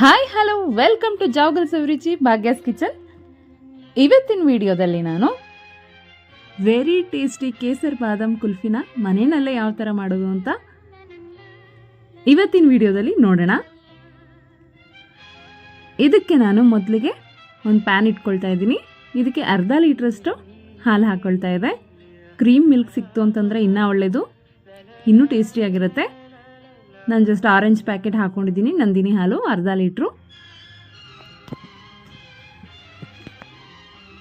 Hi hello welcome to Javagal Saviruchi Bhagya's kitchen ಇವತ್ತಿನ ವಿಡಿಯೋದಲ್ಲಿ ನಾನು ವೆರಿ ಟೇಸ್ಟಿ ಕೇಸರ್ ಬಾದಾಮ್ ಕುಲ್ಫಿನ ಮನೆಯಲ್ಲೇ ಯಾವ ಥರ ಮಾಡೋದು ಅಂತ ಇವತ್ತಿನ ವಿಡಿಯೋದಲ್ಲಿ ನೋಡೋಣ. ಇದಕ್ಕೆ ನಾನು ಮೊದಲಿಗೆ ಒಂದು ಪ್ಯಾನ್ ಇಟ್ಕೊಳ್ತಾ ಇದ್ದೀನಿ. ಇದಕ್ಕೆ ಅರ್ಧ ಲೀಟ್ರಷ್ಟು ಹಾಲು ಹಾಕ್ಕೊಳ್ತಾ ಇದೆ. ಕ್ರೀಮ್ ಮಿಲ್ಕ್ ಸಿಕ್ತು ಅಂತಂದರೆ ಇನ್ನೂ ಒಳ್ಳೆಯದು ಇನ್ನೂ ಟೇಸ್ಟಿಯಾಗಿರುತ್ತೆ ನಾನು ಜಸ್ಟ್ ಆರೆಂಜ್ ಪ್ಯಾಕೆಟ್ ಹಾಕ್ಕೊಂಡಿದ್ದೀನಿ ನಂದಿನಿ ಹಾಲು, ಅರ್ಧ ಲೀಟ್ರು.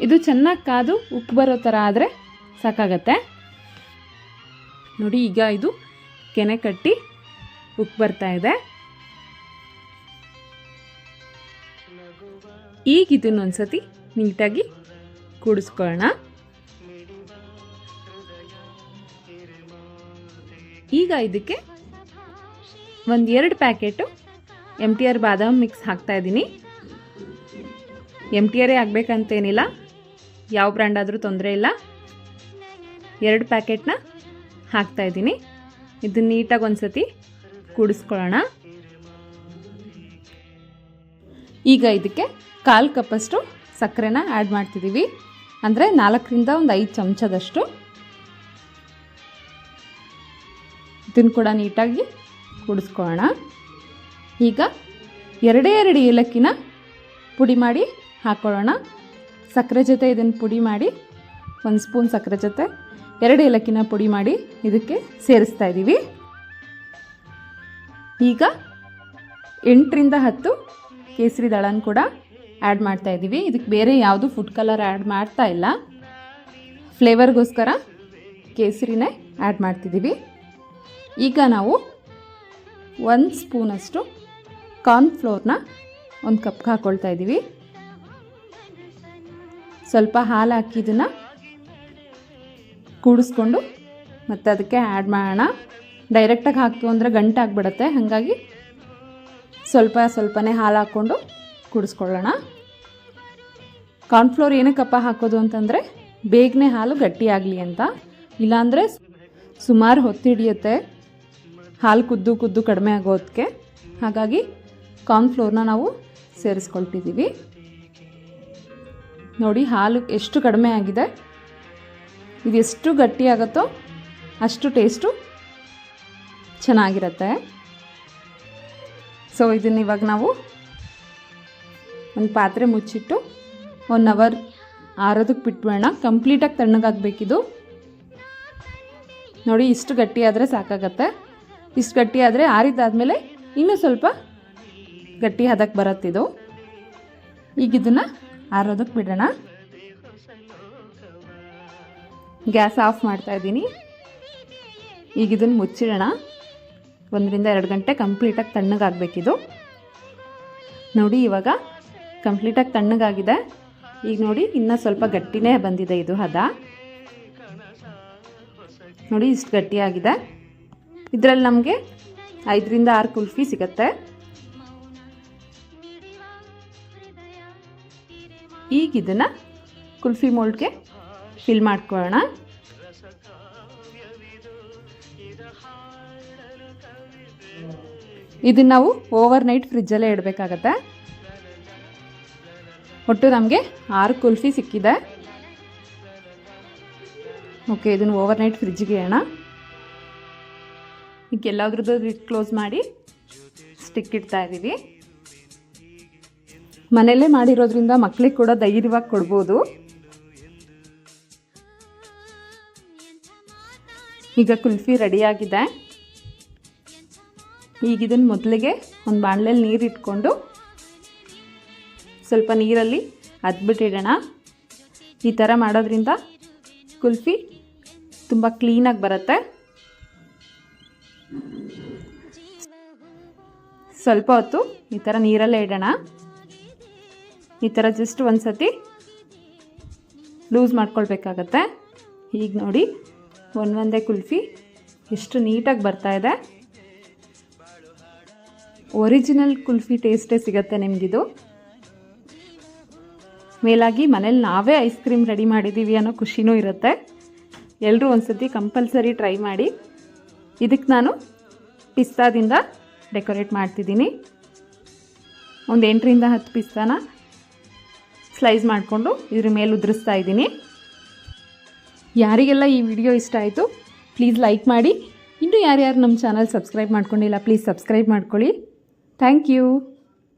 ಇದು ಚೆನ್ನಾಗಿ ಕಾದು ಉಪ್ಪು ಬರೋ ಥರ ಆದರೆ ಸಾಕಾಗತ್ತೆ. ನೋಡಿ, ಈಗ ಇದು ಕೆನೆ ಕಟ್ಟಿ ಉಪ್ಪು ಬರ್ತಾ ಇದೆ. ಈಗ ಇದನ್ನೊಂದ್ಸತಿ ನೀಟಾಗಿ ಕೂಡಿಸ್ಕೊಳ್ಳೋಣ ಈಗ ಇದಕ್ಕೆ ಒಂದು ಎರಡು ಪ್ಯಾಕೆಟು ಎಂ ಟಿ ಆರ್ ಬಾದಾಮ್ ಮಿಕ್ಸ್ ಹಾಕ್ತಾ ಇದ್ದೀನಿ. ಎಂ ಟಿ ಆರೇ ಆಗಬೇಕಂತೇನಿಲ್ಲ. ಯಾವ ಬ್ರ್ಯಾಂಡ್ ಆದರೂ ತೊಂದರೆ ಇಲ್ಲ. ಎರಡು ಪ್ಯಾಕೆಟ್ನ ಹಾಕ್ತಾ ಇದ್ದೀನಿ. ಇದನ್ನ ನೀಟಾಗಿ ಒಂದು ಸತಿ ಕೂಡಿಸ್ಕೊಳ್ಳೋಣ. ಈಗ ಇದಕ್ಕೆ ಕಾಲು ಕಪ್ಪಷ್ಟು ಸಕ್ಕರೆನ ಆ್ಯಡ್ ಮಾಡ್ತಿದ್ದೀವಿ ಅಂದರೆ ನಾಲ್ಕರಿಂದ ಒಂದು ಐದು ಚಮಚದಷ್ಟು. ಇದನ್ನು ಕೂಡ ನೀಟಾಗಿ ಕೂಡಿಸ್ಕೊಳ್ಳೋಣ. ಈಗ ಎರಡೇ ಎರಡು ಏಲಕ್ಕಿನ ಪುಡಿ ಮಾಡಿ ಹಾಕ್ಕೊಳ್ಳೋಣ ಸಕ್ಕರೆ ಜೊತೆ ಇದನ್ನು ಪುಡಿ ಮಾಡಿ, ಒಂದು ಸ್ಪೂನ್ ಸಕ್ಕರೆ ಜೊತೆ ಎರಡು ಏಲಕ್ಕಿನ ಪುಡಿ ಮಾಡಿ ಇದಕ್ಕೆ ಸೇರಿಸ್ತಾ ಇದ್ದೀವಿ ಈಗ ಎಂಟರಿಂದ ಹತ್ತು ಕೇಸರಿ ದಳನ ಕೂಡ ಆ್ಯಡ್ ಮಾಡ್ತಾ ಇದ್ದೀವಿ ಇದಕ್ಕೆ ಬೇರೆ ಯಾವುದು ಫುಡ್ ಕಲರ್ ಆ್ಯಡ್ ಮಾಡ್ತಾ ಇಲ್ಲ. ಫ್ಲೇವರ್ಗೋಸ್ಕರ ಕೇಸರಿನೇ ಆ್ಯಡ್ ಮಾಡ್ತಿದ್ದೀವಿ ಈಗ ನಾವು ಒಂದು ಸ್ಪೂನಷ್ಟು ಕಾರ್ನ್ಫ್ಲೋರ್ನ ಒಂದು ಕಪ್ಗೆ ಹಾಕ್ಕೊಳ್ತಾ ಇದ್ದೀವಿ ಸ್ವಲ್ಪ ಹಾಲು ಹಾಕಿ ಇದನ್ನು ಕೂಡಿಸ್ಕೊಂಡು ಮತ್ತು ಅದಕ್ಕೆ ಆ್ಯಡ್ ಮಾಡೋಣ. ಡೈರೆಕ್ಟಾಗಿ ಹಾಕ್ತು ಅಂದರೆ ಗಂಟೆ ಆಗಿಬಿಡತ್ತೆ. ಹಾಗಾಗಿ ಸ್ವಲ್ಪ ಸ್ವಲ್ಪನೇ ಹಾಲು ಹಾಕ್ಕೊಂಡು ಕುಡಿಸ್ಕೊಳ್ಳೋಣ. ಕಾರ್ನ್ಫ್ಲೋರ್ ಏನಕ್ಕಪ್ಪ ಹಾಕೋದು ಅಂತಂದರೆ ಬೇಗನೆ ಹಾಲು ಗಟ್ಟಿಯಾಗಲಿ ಅಂತ. ಇಲ್ಲಾಂದರೆ ಸುಮಾರು ಹೊತ್ತು ಹಿಡಿಯುತ್ತೆ ಹಾಲು ಕುದ್ದು ಕುದ್ದು ಕಡಿಮೆ ಆಗೋದಕ್ಕೆ ಹಾಗಾಗಿ ಕಾರ್ನ್ಫ್ಲೋರ್ನ ನಾವು ಸೇರಿಸ್ಕೊಳ್ತಿದ್ದೀವಿ. ನೋಡಿ ಹಾಲು ಎಷ್ಟು ಕಡಿಮೆ ಆಗಿದೆ. ಇದು ಎಷ್ಟು ಗಟ್ಟಿಯಾಗುತ್ತೋ ಅಷ್ಟು ಟೇಸ್ಟು ಚೆನ್ನಾಗಿರುತ್ತೆ. ಸೊ ಇದನ್ನ ಇವಾಗ ನಾವು ಒಂದು ಪಾತ್ರೆ ಮುಚ್ಚಿಟ್ಟು ಒನ್ ಅವರ್ ಆರೋದಕ್ಕೆ ಬಿಟ್ಬಿಡೋಣ. ಕಂಪ್ಲೀಟಾಗಿ ತಣ್ಣಗಾಗಬೇಕಿದು. ನೋಡಿ ಇಷ್ಟು ಗಟ್ಟಿಯಾದರೆ ಸಾಕಾಗತ್ತೆ. ಇಷ್ಟು ಗಟ್ಟಿ ಆದರೆ ಆರಿದಾದ್ಮೇಲೆ ಇನ್ನೂ ಸ್ವಲ್ಪ ಗಟ್ಟಿ ಹದಕ್ಕೆ ಬರುತ್ತಿದ್ದು ಈಗ ಇದನ್ನು ಆರೋದಕ್ಕೆ ಬಿಡೋಣ. ಗ್ಯಾಸ್ ಆಫ್ ಮಾಡ್ತಾ ಇದ್ದೀನಿ. ಈಗ ಇದನ್ನು ಮುಚ್ಚಿಡೋಣ. ಒಂದರಿಂದ ಎರಡು ಗಂಟೆ ಕಂಪ್ಲೀಟಾಗಿ ತಣ್ಣಗಾಗಬೇಕಿದು. ನೋಡಿ, ಇವಾಗ ಕಂಪ್ಲೀಟಾಗಿ ತಣ್ಣಗಾಗಿದೆ. ಈಗ ನೋಡಿ, ಇನ್ನೂ ಸ್ವಲ್ಪ ಗಟ್ಟಿನೇ ಬಂದಿದೆ ಇದು ಹದ. ನೋಡಿ, ಇಷ್ಟು ಗಟ್ಟಿಯಾಗಿದೆ. ಇದರಲ್ಲಿ ನಮಗೆ ಐದರಿಂದ ಆರು ಕುಲ್ಫಿ ಸಿಗತ್ತೆ. ಈಗ ಇದನ್ನು ಕುಲ್ಫಿ ಮೋಲ್ಡ್ಗೆ ಫಿಲ್ ಮಾಡ್ಕೊಳ್ಳೋಣ. ಇದನ್ನ ನಾವು ಓವರ್ ನೈಟ್ ಫ್ರಿಜ್ಜಲ್ಲೇ ಇಡಬೇಕಾಗತ್ತೆ. ಒಟ್ಟು ನಮಗೆ ಆರು ಕುಲ್ಫಿ ಸಿಕ್ಕಿದೆ. ಓಕೆ, ಇದನ್ನು ಓವರ್ ನೈಟ್ ಫ್ರಿಜ್ಜಿಗೆ ಇಡೋಣ. ಈಗ ಕ್ಲೋಸ್ ಮಾಡಿ ಸ್ಟಿಕ್ ಇಡ್ತಾ ಇದ್ದೀವಿ. ಮನೆಯಲ್ಲೇ ಮಾಡಿರೋದ್ರಿಂದ ಮಕ್ಕಳಿಗೆ ಕೂಡ ಧೈರ್ಯವಾಗಿ ಕೊಡ್ಬೋದು. ಈಗ ಕುಲ್ಫಿ ರೆಡಿಯಾಗಿದೆ ಈಗ ಇದನ್ನು ಮೊದಲಿಗೆ ಒಂದು ಬಾಣಲೆಯಲ್ಲಿ ನೀರು ಇಟ್ಕೊಂಡು ಸ್ವಲ್ಪ ನೀರಲ್ಲಿ ಅದ್ಬಿಟ್ಟಿಡೋಣ. ಈ ಥರ ಮಾಡೋದ್ರಿಂದ ಕುಲ್ಫಿ ತುಂಬ ಕ್ಲೀನಾಗಿ ಬರುತ್ತೆ. ಸ್ವಲ್ಪ ಹೊತ್ತು ಈ ಥರ ನೀರಲ್ಲೇ ಇಡೋಣ. ಈ ಥರ ಜಸ್ಟ್ ಒಂದು ಸತಿ ಲೂಸ್ ಮಾಡ್ಕೊಳ್ಬೇಕಾಗತ್ತೆ. ಈಗ ನೋಡಿ, ಒಂದೊಂದೇ ಕುಲ್ಫಿ ಎಷ್ಟು ನೀಟಾಗಿ ಬರ್ತಾ ಇದೆ. ಒರಿಜಿನಲ್ ಕುಲ್ಫಿ ಟೇಸ್ಟೇ ಸಿಗುತ್ತೆ ನಿಮಗಿದು. ಮೇಲಾಗಿ ಮನೇಲಿ ನಾವೇ ಐಸ್ ಕ್ರೀಮ್ ರೆಡಿ ಮಾಡಿದ್ದೀವಿ ಅನ್ನೋ ಖುಷಿನೂ ಇರುತ್ತೆ. ಎಲ್ಲರೂ ಒಂದ್ಸತಿ ಕಂಪಲ್ಸರಿ ಟ್ರೈ ಮಾಡಿ. ಇದಕ್ಕೆ ನಾನು ಪಿಸ್ತಾದಿಂದ ಡೆಕೋರೇಟ್ ಮಾಡ್ತಿದ್ದೀನಿ. ಒಂದು ಎಂಟರಿಂದ ಹತ್ತು ಪಿಸ್ತಾನ ಸ್ಲೈಸ್ ಮಾಡಿಕೊಂಡು ಇದ್ರ ಮೇಲೆ ಉದುರಿಸ್ತಾ ಇದ್ದೀನಿ. ಯಾರಿಗೆಲ್ಲ ಈ ವಿಡಿಯೋ ಇಷ್ಟ ಆಯಿತು ಪ್ಲೀಸ್ ಲೈಕ್ ಮಾಡಿ. ಇನ್ನೂ ಯಾರ್ಯಾರು ನಮ್ಮ ಚಾನಲ್ ಸಬ್ಸ್ಕ್ರೈಬ್ ಮಾಡ್ಕೊಂಡಿಲ್ಲ ಪ್ಲೀಸ್ ಸಬ್ಸ್ಕ್ರೈಬ್ ಮಾಡ್ಕೊಳ್ಳಿ. Thank you